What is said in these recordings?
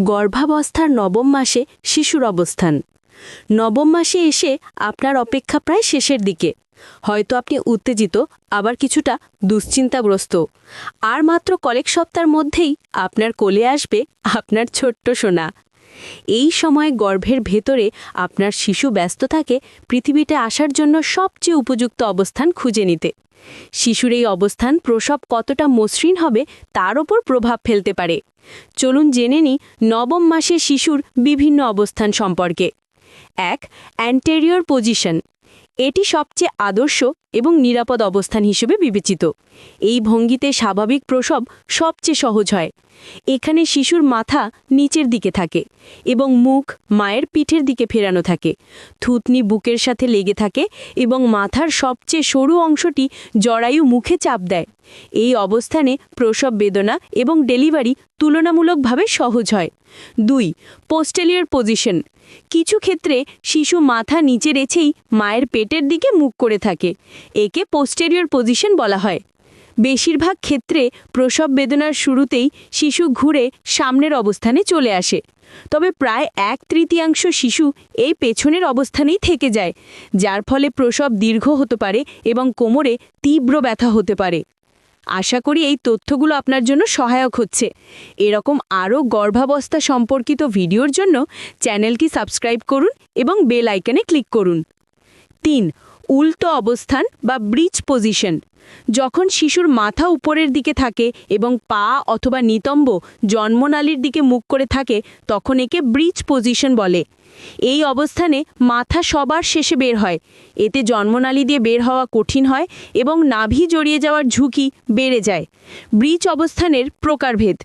গর্ভাবস্থার নবম মাসে শিশুর অবস্থান। নবম মাসে এসে আপনার অপেক্ষা প্রায় শেষের দিকে। হয়তো আপনি উত্তেজিত, আবার কিছুটা দুশ্চিন্তাগ্রস্ত। আর মাত্র কয়েক সপ্তাহের মধ্যেই আপনার কোলে আসবে আপনার ছোট্ট সোনা। এই সময় গর্ভের ভেতরে আপনার শিশু ব্যস্ত থাকে, পৃথিবীতে আসার জন্য সবচেয়ে উপযুক্ত অবস্থান খুঁজে নিতে। শিশুর এই অবস্থান প্রসব কতটা মসৃণ হবে তার ওপর প্রভাব ফেলতে পারে। চলুন জেনে নি নবম মাসে শিশুর বিভিন্ন অবস্থান সম্পর্কে। এক অ্যান্টেরিয়র পজিশন এটি সবচেয়ে আদর্শ এবং নিরাপদ অবস্থান হিসেবে বিবেচিত। এই ভঙ্গিতে স্বাভাবিক প্রসব সবচেয়ে সহজ হয়। এখানে শিশুর মাথা নিচের দিকে থাকে এবং মুখ মায়ের পিঠের দিকে ফেরানো থাকে। থুতনি বুকের সাথে লেগে থাকে এবং মাথার সবচেয়ে সরু অংশটি জরায়ু মুখে চাপ দেয়। এই অবস্থানে প্রসব বেদনা এবং ডেলিভারি তুলনামূলকভাবে সহজ হয়। দুই, পোস্টেলিয়ার পজিশন। কিছু ক্ষেত্রে শিশু মাথা নিচে রেছেই মায়ের পেটের দিকে মুখ করে থাকে, একে পোস্টেরিয়র পজিশন বলা হয়। বেশিরভাগ ক্ষেত্রে প্রসব বেদনার শুরুতেই শিশু ঘুরে সামনের অবস্থানে চলে আসে, তবে প্রায় এক তৃতীয়াংশ শিশু এই পেছনের অবস্থানেই থেকে যায়, যার ফলে প্রসব দীর্ঘ হতে পারে এবং কোমরে তীব্র ব্যথা হতে পারে। আশা করি এই তথ্যগুলো আপনার জন্য সহায়ক হচ্ছে। এরকম আরও গর্ভাবস্থা সম্পর্কিত ভিডিওর জন্য চ্যানেলটি সাবস্ক্রাইব করুন এবং বেল আইকনে ক্লিক করুন। তিন উল্টো অবস্থান বা ব্রিজ পজিশন। যখন শিশুর মাথা উপরের দিকে থাকে এবং পা অথবা নিতম্ব জন্মনালীর দিকে মুখ করে থাকে, তখন একে ব্রিজ পজিশন বলে। এই অবস্থানে মাথা সবার শেষে বের হয়। এতে জন্মনালী দিয়ে বের হওয়া কঠিন হয় এবং নাভি জড়িয়ে যাওয়ার ঝুঁকি বেড়ে যায়। ব্রিজ অবস্থানের প্রকারভেদ।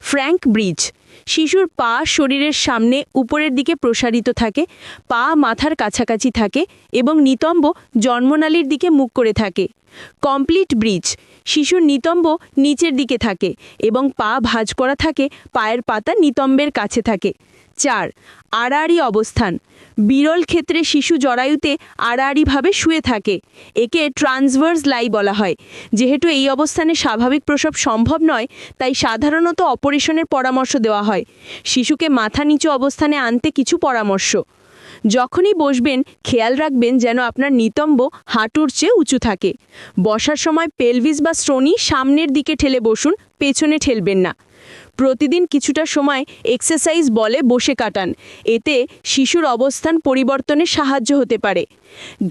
ফ্র্যাঙ্ক ব্রিজ শিশুর পা শরীরের সামনে উপরের দিকে প্রসারিত থাকে, পা মাথার কাছাকাছি থাকে এবং নিতম্ব জন্মনালীর দিকে মুখ করে থাকে। কমপ্লিট ব্রিজ শিশুর নিতম্ব নিচের দিকে থাকে এবং পা ভাঁজ করা থাকে, পায়ের পাতা নিতম্বের কাছে থাকে। চার, আড়াআড়ি অবস্থান। বিরল ক্ষেত্রে শিশু জরায়ুতে আড়াআড়িভাবে শুয়ে থাকে। একে ট্রান্সভার্স লাই বলা হয়। যেহেতু এই অবস্থানে স্বাভাবিক প্রসব সম্ভব নয়, তাই সাধারণত অপারেশনের পরামর্শ দেওয়া হয়। শিশুকে মাথা নিচু অবস্থানে আনতে কিছু পরামর্শ। যখনই বসবেন, খেয়াল রাখবেন যেন আপনার নিতম্ব হাঁটুর চেয়ে উঁচু থাকে। বসার সময় পেলভিস বা শ্রোণী সামনের দিকে ঠেলে বসুন, পেছনে ঠেলবেন না। প্রতিদিন কিছুটা সময় এক্সারসাইজ বলে বসে কাটান। এতে শিশুর অবস্থান পরিবর্তনে সাহায্য হতে পারে।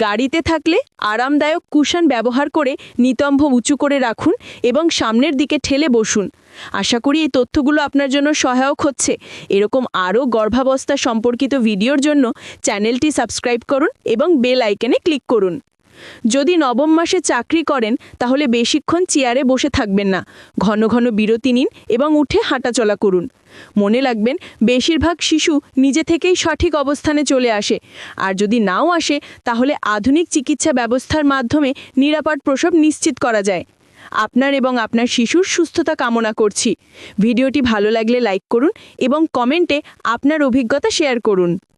গাড়িতে থাকলে আরামদায়ক কুশন ব্যবহার করে নিতম্ব উঁচু করে রাখুন এবং সামনের দিকে ঠেলে বসুন। আশা করি এই তথ্যগুলো আপনার জন্য সহায়ক হচ্ছে। এরকম আরও গর্ভাবস্থা সম্পর্কিত ভিডিওর জন্য চ্যানেলটি সাবস্ক্রাইব করুন এবং বেল আইকনে ক্লিক করুন। যদি নবম মাসে চাকরি করেন, তাহলে বেশিক্ষণ চেয়ারে বসে থাকবেন না। ঘন ঘন বিরতি নিন এবং উঠে হাঁটাচলা করুন। মনে লাগবেন বেশিরভাগ শিশু নিজে থেকেই সঠিক অবস্থানে চলে আসে। আর যদি নাও আসে, তাহলে আধুনিক চিকিৎসা ব্যবস্থার মাধ্যমে নিরাপদ প্রসব নিশ্চিত করা যায়। আপনার এবং আপনার শিশুর সুস্থতা কামনা করছি। ভিডিওটি ভালো লাগলে লাইক করুন এবং কমেন্টে আপনার অভিজ্ঞতা শেয়ার করুন।